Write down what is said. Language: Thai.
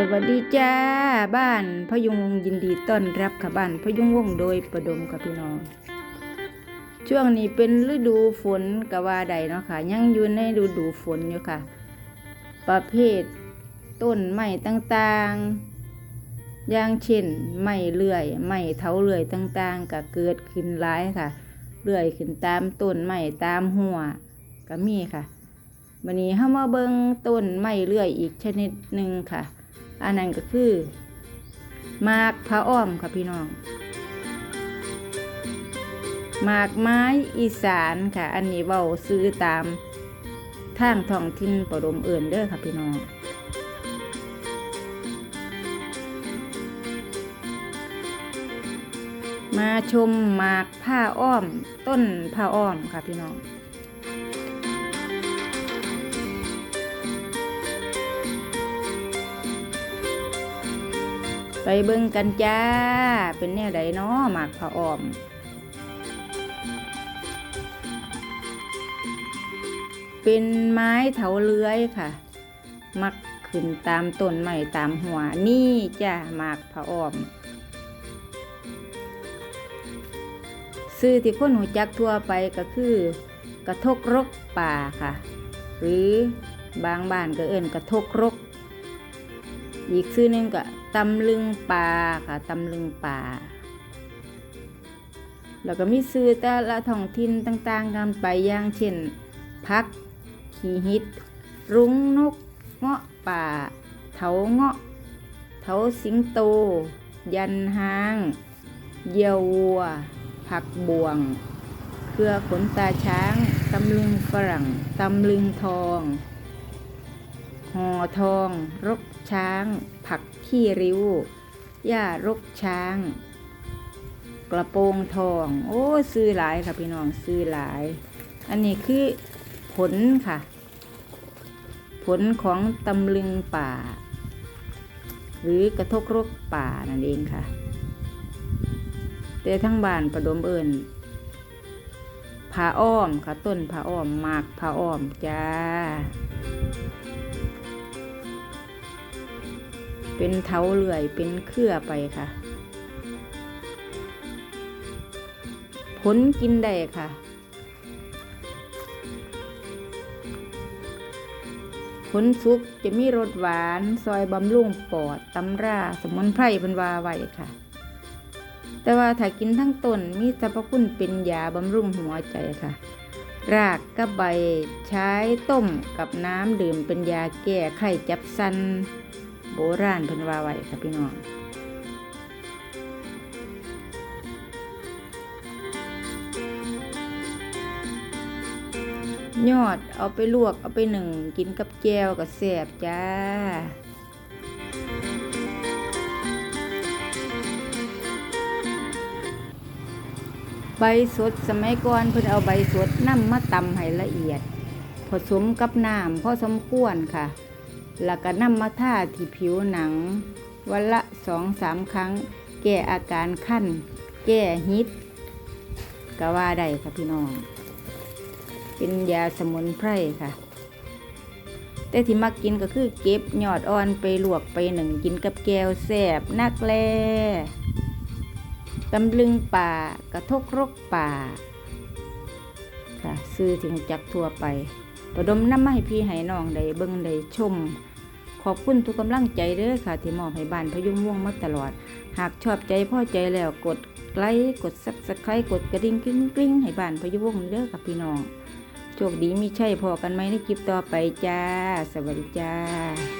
สวัสดีจ้าบ้านพยุงวงยินดีต้อนรับค่ะบ้านพยุงวงโดยประดมค่ะพี่น้อง ช่วงนี้เป็นฤดูฝนกะว่าใดเนาะค่ะยังอยู่ในฤดูฝนอยู่ค่ะ ประเภทต้นไม้ต่างๆ อย่างเช่นไม้เลื่อยไม้เถาเลื่อยต่างๆก็เกิดขึ้นหลายค่ะเลื่อยขึ้นตามต้นไม้ตามหัวก็มีค่ะวันนี้เฮามาเบิงต้นไม้เลื่อยอีกชนิดหนึ่งค่ะ อันนั้นก็คือมากพระอ้อมค่ะพี่น้องหมากไม้อีสานค่ะ อันนี้เว้าซื้อตามทางท้องถิ่นประดมเอิ่นเด้อค่ะพี่น้อง มาชมหมากผ้าอ้อม ต้นผ้าอ้อมค่ะพี่น้อง ไปเบิ่งกันจ้า เป็นแนวใดเนาะหมากผ้าอ้อมเป็นไม้เถาเลื้อยค่ะ มักขึ้นตามต้นไม้ตามหัว นี่จ้าหมากผ้าอ้อม ซื้อที่คนหูจักทั่วไปก็คือ กระทกรกป่าค่ะ หรือบางบ้านก็เอิ้นกระทกรก อีกชื่อนึงก็ตำลึงป่าค่ะตำลึงป่าแล้วก็มีซื้อแต่ละท้องถิ่นต่างๆกันไปอย่างเช่นพักขีหิต รุ้งนก เงาะป่า เถาเงาะ เถาสิงโต ยันหาง เยี่ยววัว ผักบวง เครือขนตาช้าง ตำลึงฝรั่ง ตำลึงทองห่อทอง รกช้าง ผัก ขี้ริ้วหญ้ารกช้าง กระโปรงทอง โอ้ซื้อหลายค่ะพี่น้องซื้อหลาย อันนี้คือผลค่ะ ผลของตำลึงป่า หรือกระทกรกป่านั่นเองค่ะ แต่ทั้งบ้านประดมเอิญผาอ้อมค่ะต้นผาอ้อมมากผาอ้อมจ้า เป็นเถาเลื่อยเป็นเครือไปค่ะ ผลกินได้ค่ะผลสุกจะมีรสหวานซอยบำรุงปอดตำราสมุนไพรเป็นวาไว้ค่ะ แต่ว่าถ้ากินทั้งต้นมีสรรพคุณเป็นยาบำรุงหัวใจค่ะ รากกับใบใช้ต้มกับน้ำดื่มเป็นยาแก้ไข้จับสัน บราณเพิ่นว่าไว้ค่ะพี่น้องยอดเอาไปลวกเอาไปหนึ่งกินกับแจวกับแสบจ้า ใบสดสมัยก่อนเพิ่นเอาใบสดนำมาตำให้ละเอียด ผสมกับน้ำพอสมควรค่ะ แล้วก็นำมาทาที่ผิวหนัง วันละสองสามครั้ง แก้อาการคันแก้ฮิตก็ว่าได้ค่ะพี่น้อง เป็นยาสมุนไพรค่ะ แต่ที่มักกินก็คือเก็บยอดอ่อนไปลวกไปหนึ่งกินกับแก้วแสบนักแลตำลึงป่ากระทกรกป่าค่ะซื้อถึงจักทั่วไป ระดมน้ำมาให้พี่ให้น้องได้เบิ่งได้ชม ขอบคุณทุกกำลังใจเด้อค่ะ ที่มอบให้บ้านพยุงม่วงมาตลอด หากชอบใจพ่อใจแล้วกดไลค์กดซับสไครต์กดกระดิ่งกริ๊งกริ๊งให้บ้านพยุงม่วงเด้อค่ะพี่น้องโชคดีมีใช่พอกันไหมในคลิปต่อไปจ้า สวัสดีจ้า